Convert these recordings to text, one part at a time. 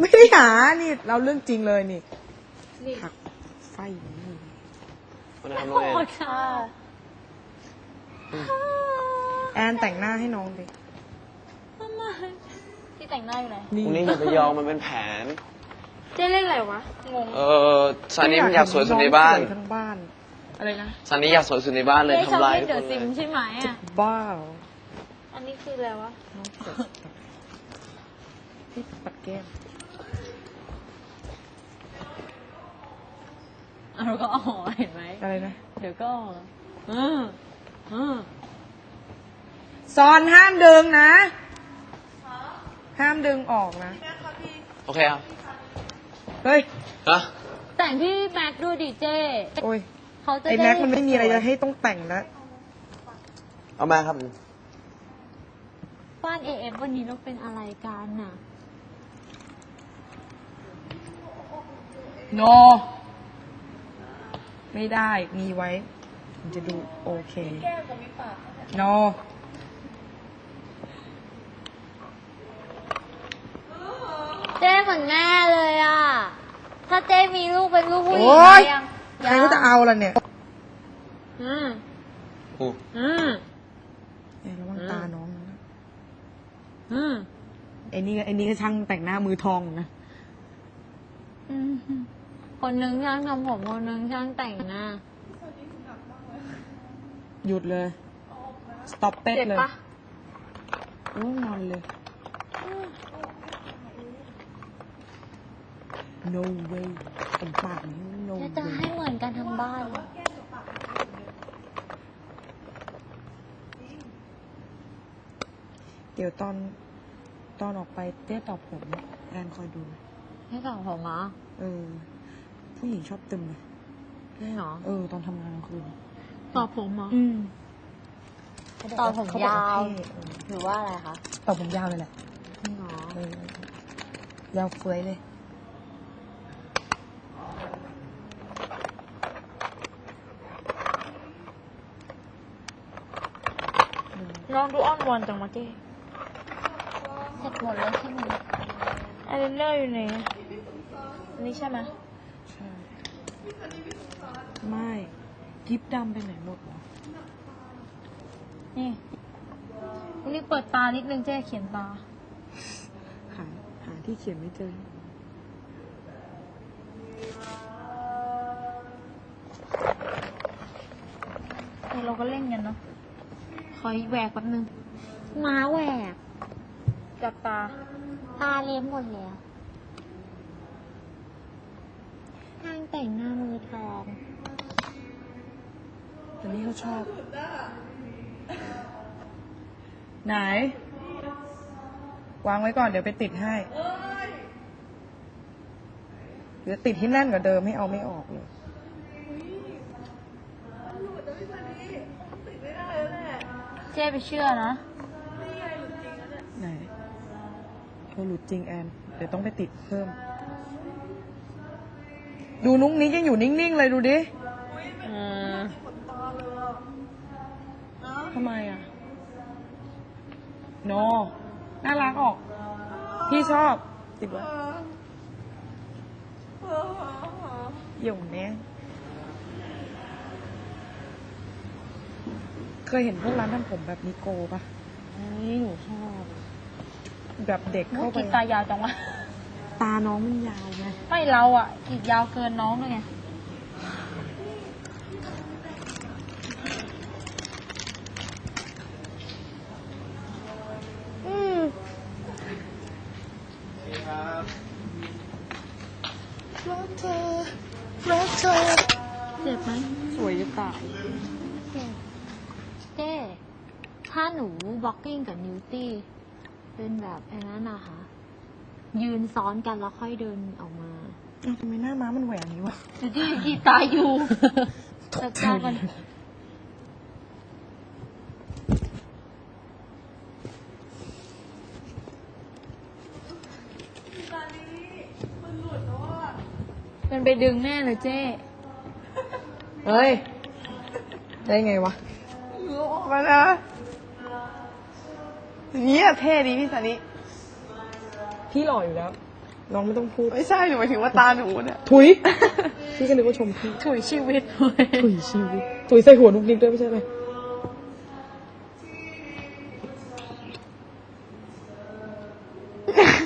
ไม่ได้หา นี่เราเรื่องจริงเลยนี่นี่ผักไฟนี่วันนั้นทำน้องแอนโอ้ค่ะแอนแต่งหน้าให้น้องดิทำไมที่แต่งหน้าอยู่ไหนนี่พรุ่งนี้อย่าไปยอมมันเป็นแผน เจ๊เล่นอะไรวะ งง เออซันนี่มันอยากสวยสุดในบ้านองสวยทั้งบ้าน อะไรนะซันนี่อยากสวยสุดในบ้านเลยเจ๊ชอบทำลายเล่นทุกเดคอะนซิมเลยใช่ไหมอะ บ้าเหรออันนี้คืออะไรวะ น้องสวย ที่ปัดแก้มเอาก็อ๋อเห็นไหม อะไรนะ เดี๋ยวก็อืมอืมซอนห้ามดึงนะ ห้ามดึงออกนะ โอเคครับเฮ้ย ฮะแต่งพี่แม็กดูดิเจ๊โอ้ย เขาจะไอด้แม็กมันไม่มีอะไรจะให้ต้องแต่งแล้วเอามาครับ บ้านเอฟวันนี้เราเป็นอะไรกันน่ะ โน ไม่ได้มีไว้ มันจะดูโอเคโน เจ๊เหมือนแม่เลยอะ ถ้าเจ๊มีลูกเป็นลูกผู้หญิงโอ้ยยังใครก็จะเอาล่ะเนี่ยอืมอู้อืม เอ้ยระวังตาน้องนะอืมไอ้นี่ก็ไอ้นี่ก็ช่างแต่งหน้ามือทองนะ อืม คนหนึงช่างทำผมคนหนึงช่างแต่งหน้า หยุดเลย สต็อปเป็ดเจ็บเลยปะโอ้ยนอนเลย no way เป็นปากนี้ no เจ๊จะ way ให้เหมือนกันทั้งบ้านเดี๋ยวตอนตอนออกไปเต้ตอบผมอะแอนคอยดู ให้สองผมเหรอเออ ผู้หญิงชอบตึมเลยนี่เหรอเออ ตอนทำงานกลางคืนตอบผมเหรออืมตอบผมเขบกยาวเท่เออหรือว่าอะไรคะตอบผมยาวเลยแหละนี่เหรอเออยาวเฟ้ยเลยน้องดูอ้อนวอนจังวะเจ๊เสร็จหมดแล้วใช่ไหมอายไลเนอร์อยู่ไหนอะอันนี้ใช่ไหม ใช่ไม่กิฟดำไปไหนหมดวะนี่วันนี้เปิดตานิดนึงเจ๊เขียนตา หาหาที่เขียนไม่เจอ เออเราก็เล่นกันเนาะขอแหวกแป๊บนึง ม้าแหวก จับตา ตาเลี้ยมหมดแล้วทาง แต่งหน้ามือทองอันนี้เขาชอบ ไหน วางไว้ก่อนเดี๋ยวไปติดให้ เดี๋ยวติดให้แน่นกว่าเดิมให้เอาไม่ออกเลยเจ๊ไปเชื่อนะไหนเธอหลุดจริงแอน เดี๋ยวต้องไปติดเพิ่ม ดูนุ้งนี้ยังอยู่นิ่งๆเลยดูดิอืมทำไมอะ โน น่ารักออก พี่ชอบ ติดไว้หย่งเนี้ยเคยเห็นพวกร้านทำผมแบบนิโกปะนี่หนูชอบ แบบเด็กมุเข้าดไป กินตายาวจังวะ ตาน้องมันยาวไงไม่เราอะกรีดยาวเกินน้องด้วยไงอืมเจ็บไหมสวยจะตายเจ็บเจ๊ถ้าหนูบล็อกกิ้งกับนิวตี้ เป็นแบบไอ้นั้นนะคะ ยืนซ้อนกันแล้วค่อยเดินออกมาเอ้าทำไมหน้าม้ามันแหวงอย่างนี้วะดูที่กีตาอยู่ตกใจแต่มันมันไปดึงแน่เลยเจ๊เฮ้ย ได้ไงวะมานะอย่างนี้อะเท่ดีพี่สานิ พี่หล่ออยู่แล้ว น้องไม่ต้องพูด ไม่ใช่หนูหมายถึงว่าตาหนูเนี่ยถุย พี่ก็นึกว่าชมพี่ ถุยชีวิตถุยชีวิตถุยใส่หัวนุกนิกด้วยไม่ใช่ไหม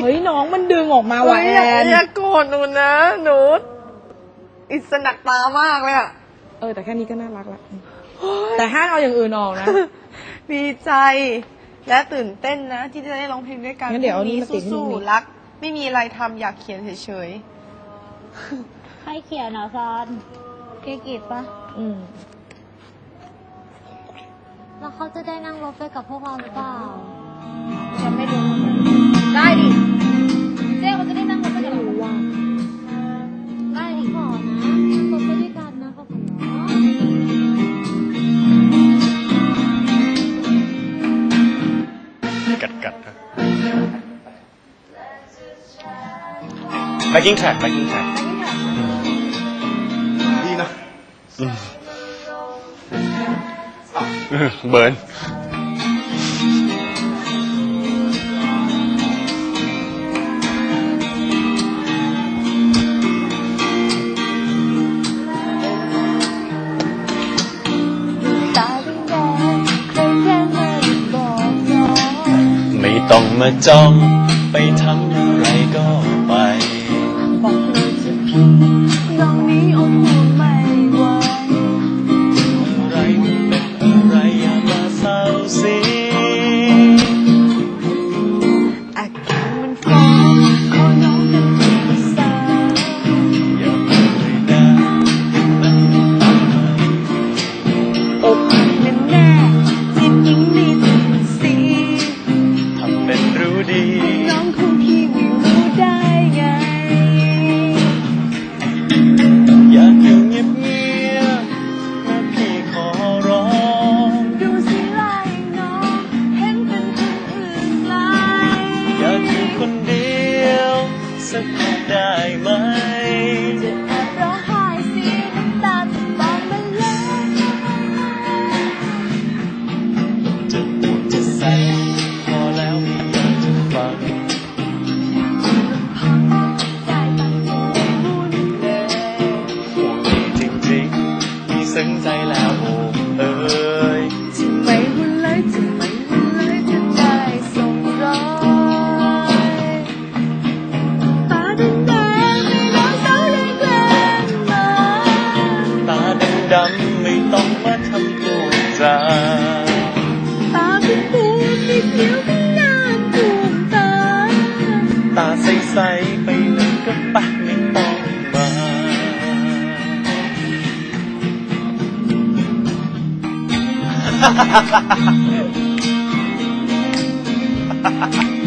เฮ้ยน้องมันดึงออกมาว่ะเฮ้ยแออย่าน อย่าโกรธหนูนะหนูอิสนักตามากเลยอะเออแต่แค่นี้ก็น่ารักละแต่ห้ามเอาอย่างอื่นออกนะ ดีใจ และตื่นเต้นนะ ที่จะได้ร้องเพลงด้วยกันงั้นเดี๋ยวเอาพรุ่งนี่มาติดให้หนูสู้นี่ ๆรัก ไม่มีอะไรทำอยากเขียนเฉยใครเขียนเหรอซอนเกกิตปะอืมแล้วเขาจะได้นั่งรถไปกับพวกเราหรือเปล่าๆฉันไม่รู้ได้ดิ backing track backing track ดีนะเบิร์นตาเป็นแดงใครแค่มาบอกน้องไม่ต้องมาจ้องไปทำอะไรก็ไปบอก เล ใสๆไปเลยก็ปะไม่ต้องมาเ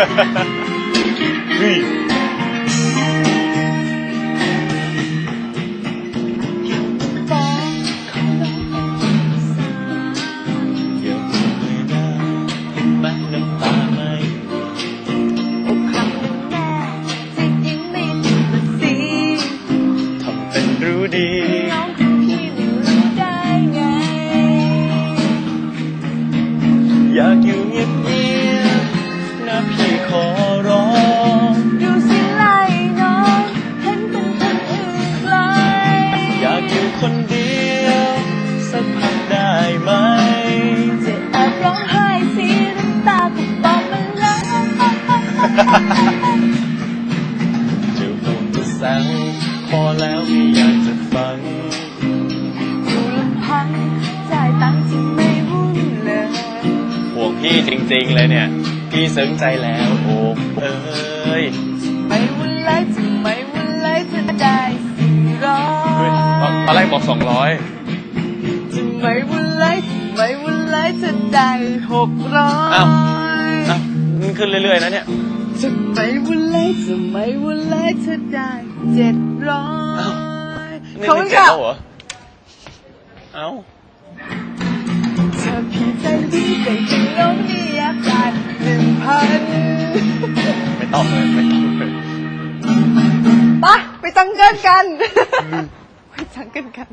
Ha ha ha. ก็บอกมันแล้วจะพูดจะแซวพอแล้วไม่อยากจะฟังอยู่ลำพังจ่ายตังค์จึงไม่วุ่นเลยห่วงพี่จริงๆเลยเนี่ย พี่ซึ้งใจแล้วโอ้เอ้ยไม่วุ่นเลยจะไม่วุ่นเลยจะได้สี่ร้อเฮ้ยยตอนแรกบอกสองร้อยจะไม่วุ่นเลยจะไม่วุ่นเลย จะได้หกร้อยอ้าวอะมันขึ้นเรื่อยๆนะเนี่ย จะไม่วุ่นเลยจะไม่วุ่นเลยจะได้เจ็ดร้ออ้าว ยนี่เขาไม่ไม่เจ็ดกลับแล้วเหรอ เอ้าจะถ้าพี่ใจดีใจจริงลงนี่อยากได้หนึ่งพันไม่ต้องเลย ไม่ต้องเลย ไปะไปจังเกิลกัน ไปจังเกิลกัน